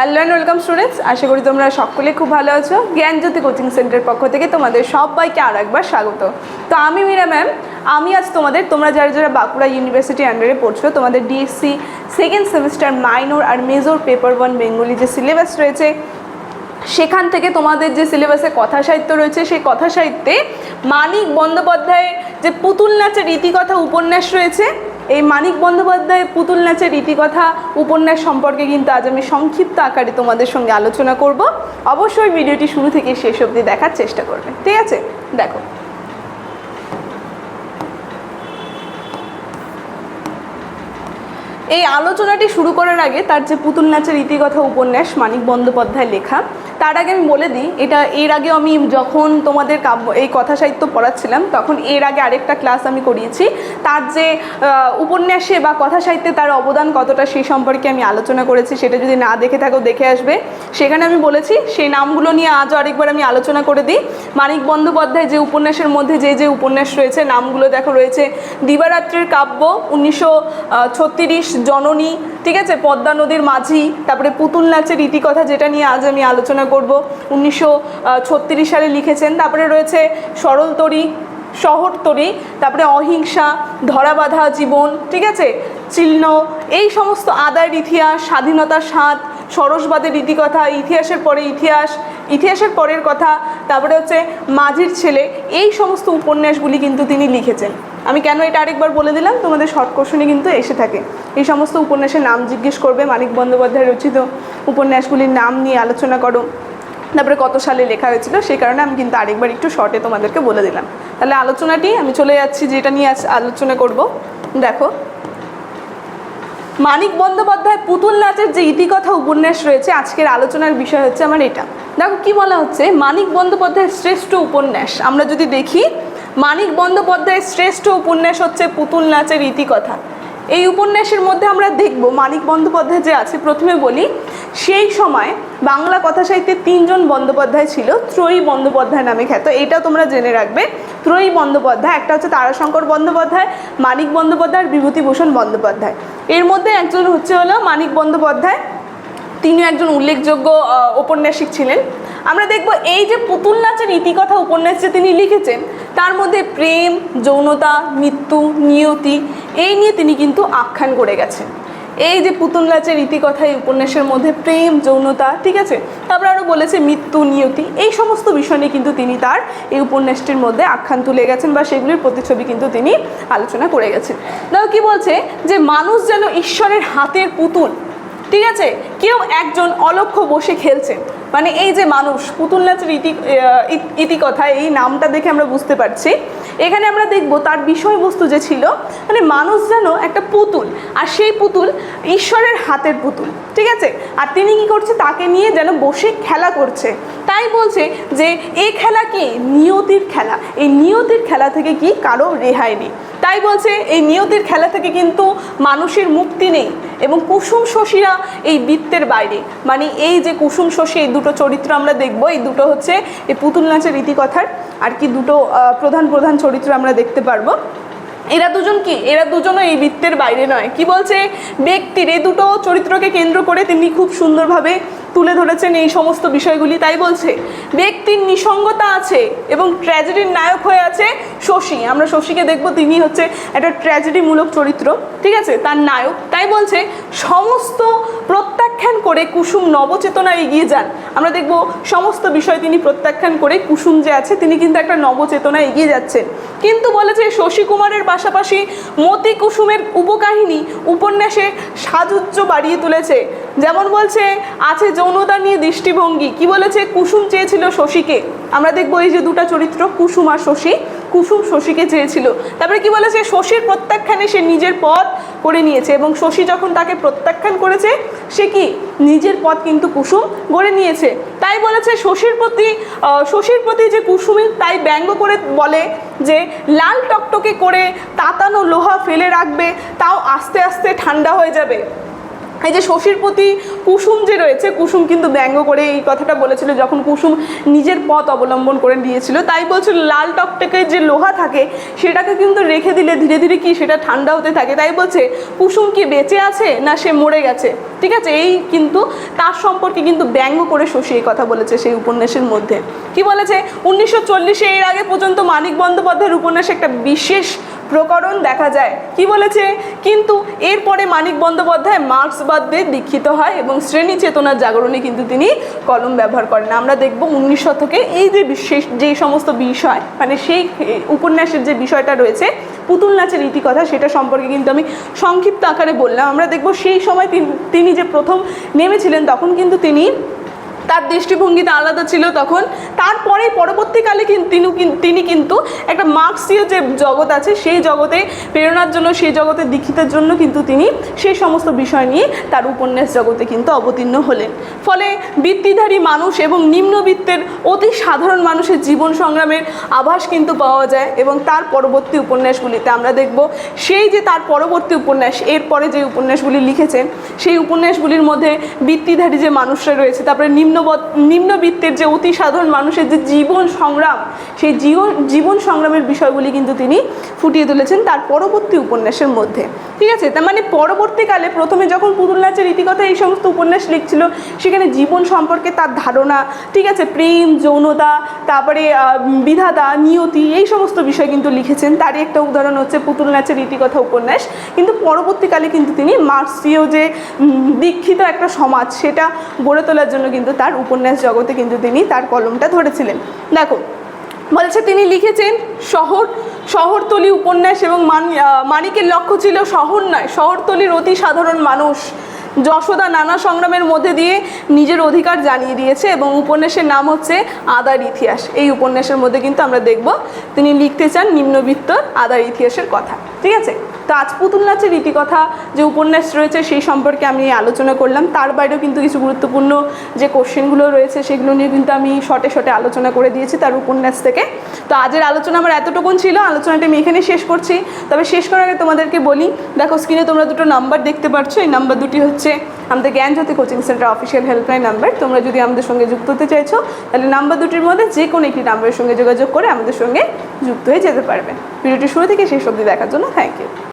Hello and welcome students আশা করি তোমরা সকলে খুব ভালো আছো। জ্ঞানজ্যোতি কোচিং সেন্টার পক্ষ থেকে তোমাদের সবাইকে আর একবার স্বাগত। তো আমি মীরা ম্যাম। আমি আজ তোমাদের, তোমরা যারা যারা বাঁকুড়া ইউনিভার্সিটি আন্ডারে পড়ছো, তোমাদের ডিএসসি সেকেন্ড সেমিস্টার মাইনর আর মেজর পেপার ওয়ান বেঙ্গলি যে সিলেবাস রয়েছে, সেখান থেকে তোমাদের যে সিলেবাসে কথা সাহিত্য রয়েছে, সেই কথা সাহিত্যে মানিক বন্দ্যোপাধ্যায়ের যে পুতুল নাচের রীতিকথা উপন্যাস রয়েছে এই মানিক বন্দ্যোপাধ্যায় পুতুল নাচের রীতিকথা উপন্যাস সম্পর্কে কিন্তু আজ আমি সংক্ষিপ্ত আকারে তোমাদের সঙ্গে আলোচনা করব। অবশ্যই ভিডিওটি শুরু থেকে শেষ অবধি দেখার চেষ্টা করবে। ঠিক আছে? দেখো। এই আলোচনাটি শুরু করার আগে তার যে পুতুল নাচের ইতিকথা উপন্যাস মানিক বন্দ্যোপাধ্যায় লেখা তার আগে আমি বলে দিই, এটা এর আগে আমি যখন তোমাদের কাব্য, এই কথা সাহিত্য পড়াচ্ছিলাম, তখন এর আগে আরেকটা ক্লাস আমি করিয়েছি। তার যে উপন্যাসে বা কথা সাহিত্যে তার অবদান কতটা সেই সম্পর্কে আমি আলোচনা করেছি, সেটা যদি না দেখে থাকো, দেখে আসবে। সেখানে আমি বলেছি সেই নামগুলো নিয়ে আজও আরেকবার আমি আলোচনা করে দিই। মানিক বন্দ্যোপাধ্যায় যে উপন্যাসের মধ্যে যে যে উপন্যাস রয়েছে, নামগুলো দেখো রয়েছে, দিবারাত্রির কাব্য, উনিশশো ছত্রিশ, জননী ঠিক আছে, পদ্মা নদীর মাঝি, তারপরে পুতুল নাচের রীতিকথা যেটা নিয়ে আজ আমি আলোচনা করব। উনিশশো ছত্রিশ সালে লিখেছেন, তারপরে রয়েছে সরলতরী শহরতরী তারপরে অহিংসা, ধরাবাধা জীবন, ঠিক আছে, চিহ্ন, এই সমস্ত আদায়ের ইতিহাস, স্বাধীনতার স্বাদ, সরসবাদের রীতিকথা, ইতিহাসের পরে ইতিহাস, ইতিহাসের পরের কথা, তারপরে হচ্ছে মাঝির ছেলে, এই সমস্ত উপন্যাসগুলি কিন্তু তিনি লিখেছেন। আমি কেন এটা আরেকবার বলে দিলাম? তোমাদের শর্ট কোশ্চনে কিন্তু এসে থাকে। এই সমস্ত উপন্যাসের নাম জিজ্ঞেস করবে মানিক বন্দ্যোপাধ্যায় রচিত উপন্যাসগুলির নাম নিয়ে আলোচনা করো। তারপরে কত সালে লেখা হয়েছিল সেই কারণে আমি কিন্তু আরেকবার একটু শর্টে তোমাদেরকে বলে দিলাম। তাহলে আলোচনাটি, আমি চলে যাচ্ছি, যেটা নিয়ে আজ আলোচনা করব। দেখো, মানিক বন্দ্যোপাধ্যায় পুতুল নাচের যে ইতিকথা উপন্যাস রয়েছে, আজকের আলোচনার বিষয় হচ্ছে আমার এটা। দেখো, কি বলা হচ্ছে? মানিক বন্দ্যোপাধ্যায়ের শ্রেষ্ঠ উপন্যাস। আমরা যদি দেখি, মানিক বন্দ্যোপাধ্যায়ের শ্রেষ্ঠ উপন্যাস হচ্ছে পুতুল নাচের ইতিকথা। এই উপন্যাসের মধ্যে আমরা দেখব, মানিক বন্দ্যোপাধ্যায় যে আছে, প্রথমে বলি, সেই সময় বাংলা কথা সাহিত্যে তিনজন বন্দ্যোপাধ্যায় ছিল, ত্রয়ী বন্দ্যোপাধ্যায় নামে খ্যাত। এটা তোমরা জেনে রাখবে, ত্রয়ী বন্দ্যোপাধ্যায়, একটা হচ্ছে তারাশঙ্কর বন্দ্যোপাধ্যায়, মানিক বন্দ্যোপাধ্যায় আর বিভূতিভূষণ বন্দ্যোপাধ্যায়। এর মধ্যে একজন হচ্ছে হলো মানিক বন্দ্যোপাধ্যায় তিনি একজন উল্লেখযোগ্য ঔপন্যাসিক ছিলেন। আমরা দেখব এই যে পুতুল নাচের ইতিকথা উপন্যাস যে তিনি লিখেছেন, তার মধ্যে প্রেম, যৌনতা, মৃত্যু, নিয়তি, এই নিয়ে তিনি কিন্তু আখ্যান করে গেছেন। এই যে পুতুল নাচের ইতিকথা এই উপন্যাসের মধ্যে প্রেম, যৌনতা, ঠিক আছে? তারপরে আরও বলেছে মৃত্যু, নিয়তি, এই সমস্ত বিষয় নিয়ে কিন্তু তিনি তার এই উপন্যাসটির মধ্যে আখ্যান তুলে গেছেন বা সেগুলির প্রতিচ্ছবি কিন্তু তিনি আলোচনা করে গেছেন। দেখো কি বলছে? যে মানুষ যেন ঈশ্বরের হাতের পুতুল ঠিক আছে? কেউ একজন অলক্ষ্য বসে খেলছেন মানে এই যে মানুষ পুতুল নাচের ইতি, ইতিকথা, এই নামটা দেখে আমরা বুঝতে পারছি। এখানে আমরা দেখব তার বিষয়বস্তু যে ছিল মানে মানুষ যেন একটা পুতুল, আর সেই পুতুল ঈশ্বরের হাতের পুতুল, ঠিক আছে? আর তিনি কি করছে? তাকে নিয়ে যেন বসে খেলা করছে। তাই বলছে যে এই খেলা কি? নিয়তির খেলা। এই নিয়তির খেলা থেকে কি কারও রেহাই নেই। তাই বলছে, এই নিয়তির খেলা থেকে কিন্তু মানুষের মুক্তি নেই এবং কুসুম শশীরা এই বৃত্তের বাইরে। মানে এই যে কুসুম শশী, এই দুটো চরিত্র আমরা দেখব। এই দুটো হচ্ছে এই পুতুল নাচের রীতিকথার, আর কি দুটো প্রধান প্রধান চরিত্র আমরা দেখতে পারব। এরা দুজন কি? এরা দুজনও এই বৃত্তের বাইরে নয়। কি বলছে? ব্যক্তির এই দুটো চরিত্রকে কেন্দ্র করে তিনি খুব সুন্দরভাবে তুলে ধরেছেন এই সমস্ত বিষয়গুলি, তাই বলছে, ব্যক্তির নিসঙ্গতা আছে এবং ট্র্যাজেডির নায়ক হয়ে আছে শশী। আমরা শশীকে দেখব, তিনি হচ্ছে একটা ট্র্যাজেডিমূলক চরিত্র, ঠিক আছে? তার নায়ক, তাই বলছে, সমস্ত প্রত্যাখ্যান করে কুসুম নবচেতনা এগিয়ে যান। আমরা দেখব, সমস্ত বিষয় তিনি প্রত্যাখ্যান করে কুসুম যে আছে, তিনি কিন্তু একটা নবচেতনা এগিয়ে যাচ্ছেন। কিন্তু বলেছে শশী কুমারের পাশাপাশি মতি কুসুমের উপকাহিনী উপন্যাসে সাজুজ্য বাড়িয়ে তুলেছে। যেমন বলছে, আছে যৌনতা নিয়ে দৃষ্টিভঙ্গি। কি বলেছে? কুসুম চেয়েছিল শশীকে। আমরা দেখব এই যে দুটো চরিত্র, কুসুম আর শশী। কুসুম শশীকে চেয়েছিল। তারপরে কি বলেছে? শশীর প্রত্যাখ্যানে সে নিজের পথ করে নিয়েছে এবং শশী যখন তাকে প্রত্যাখ্যান করেছে, সে কি? নিজের পথ কিন্তু কুসুম গড়ে নিয়েছে। তাই বলেছে শশীর প্রতি শশীর প্রতি যে কুসুমি তাই ব্যঙ্গ করে বলে যে, লাল টকটকে করে তাতানো লোহা ফেলে রাখবে, তাও আস্তে আস্তে ঠান্ডা হয়ে যাবে। এই যে শশীর প্রতি কুসুম যে রয়েছে, কুসুম কিন্তু ব্যঙ্গ করে এই কথাটা বলেছিল, যখন কুসুম নিজের পথ অবলম্বন করে নিয়েছিল, তাই বলছিল লাল টকটকে যে লোহা থাকে, সেটাকে কিন্তু রেখে দিলে ধীরে ধীরে কি সেটা ঠান্ডা হতে থাকে। তাই বলছে, কুসুম কি বেঁচে আছে না সে মরে গেছে? ঠিক আছে, এই কিন্তু তার সম্পর্কে কিন্তু ব্যঙ্গ করে শশী এই কথা বলেছে সেই উপন্যাসের মধ্যে। কি বলেছে? উনিশশো চল্লিশে এর আগে পর্যন্ত মানিক বন্দ্যোপাধ্যায়ের উপন্যাসে একটা বিশেষ প্রকরণ দেখা যায়। কি বলেছে? কিন্তু এরপরে মানিক বন্দ্যোপাধ্যায় মার্ক্সবাদে দীক্ষিত হয় এবং শ্রেণি চেতনার জাগরণে কিন্তু তিনি কলম ব্যবহার করেন। আমরা দেখব উনিশ শতকে এই যে বিশেষ যেই সমস্ত বিষয় মানে সেই উপন্যাসের যে বিষয়টা রয়েছে, পুতুল নাচের ইতিকথা, সেটা সম্পর্কে কিন্তু আমি সংক্ষিপ্ত আকারে বললাম। আমরা দেখব সেই সময় তিনি যে প্রথম নেমেছিলেন, তখন কিন্তু তিনি তার দৃষ্টিভঙ্গিটা আলাদা ছিল তখন। তারপরে পরবর্তীকালে কিন্তু তিনি কিন্তু একটা মার্ক্সীয় যে জগৎ আছে, সেই জগতে প্রেরণার জন্য, সেই জগতে দীক্ষিতের জন্য কিন্তু তিনি সেই সমস্ত বিষয় নিয়ে তার উপন্যাস জগতে কিন্তু অবতীর্ণ হলেন। ফলে বৃত্তিধারী মানুষ এবং নিম্নবিত্তের অতি সাধারণ মানুষের জীবন সংগ্রামের আভাস কিন্তু পাওয়া যায় এবং তার পরবর্তী উপন্যাসগুলিতে আমরা দেখব সেই যে তার পরবর্তী উপন্যাস, এরপরে যে উপন্যাসগুলি লিখেছেন, সেই উপন্যাসগুলির মধ্যে বৃত্তিধারী যে মানুষরা রয়েছে, তারপরে নিম্ন নিম্নবিত্তের যে অতি সাধারণ মানুষের যে জীবন সংগ্রাম, সেই জীবন জীবন সংগ্রামের বিষয়গুলি কিন্তু তিনি ফুটিয়ে তুলেছেন তার পরবর্তী উপন্যাসের মধ্যে। ঠিক আছে? তার মানে পরবর্তীকালে প্রথমে যখন পুতুল নাচের ইতিকথা এই সমস্ত উপন্যাস লিখছিল, সেখানে জীবন সম্পর্কে তার ধারণা, ঠিক আছে? প্রেম, যৌনতা, তারপরে বিধাতা, নিয়তি, এই সমস্ত বিষয় কিন্তু লিখেছেন। তারই একটা উদাহরণ হচ্ছে পুতুল নাচের ইতিকথা উপন্যাস। কিন্তু পরবর্তীকালে কিন্তু তিনি মার্ক্সীয় যে দীক্ষিত একটা সমাজ, সেটা গড়ে তোলার জন্য কিন্তু তার উপন্যাস জগতে কিন্তু তিনি তার কলমটা ধরেছিলেন। দেখো, বলছে তিনি লিখেছেন, শহর, শহরতলি উপন্যাস এবং মান- মানিকের লক্ষ্য ছিল শহর নয়, শহরতলির অতি সাধারণ মানুষ। যশোদা নানা সংগ্রামের মধ্যে দিয়ে নিজের অধিকার জানিয়ে দিয়েছে এবং উপন্যাসের নাম হচ্ছে আদার ইতিহাস। এই উপন্যাসের মধ্যে কিন্তু আমরা দেখব, তিনি লিখতে চান নিম্নবিত্ত আদার ইতিহাসের কথা। ঠিক আছে? তো আজ পুতুল নাচের রীতিকথা যে উপন্যাস রয়েছে সেই সম্পর্কে আমি আলোচনা করলাম। তার বাইরেও কিন্তু কিছু গুরুত্বপূর্ণ যে কোশ্চেনগুলো রয়েছে সেগুলো নিয়ে কিন্তু আমি শর্টে শর্টে আলোচনা করে দিয়েছি তার উপন্যাস থেকে। তো আজের আলোচনা আমার এতটুকুন ছিল, আলোচনাটা আমি এখানে শেষ করছি। তবে শেষ করার আগে তোমাদেরকে বলি, দেখো স্ক্রিনে তোমরা দুটো নাম্বার দেখতে পাচ্ছ এই নাম্বার দুটি হচ্ছে আমাদের Gyanjyoti coaching centre official helpline number তোমরা যদি আমাদের সঙ্গে যুক্ত হতে চাইছো, তাহলে নাম্বার দুটির মধ্যে যে কোনো একটি নাম্বারের সঙ্গে যোগাযোগ করে আমাদের সঙ্গে যুক্ত হয়ে যেতে পারবে। ভিডিওটি শুরু থেকে শেষ অবধি দেখার জন্য থ্যাংক ইউ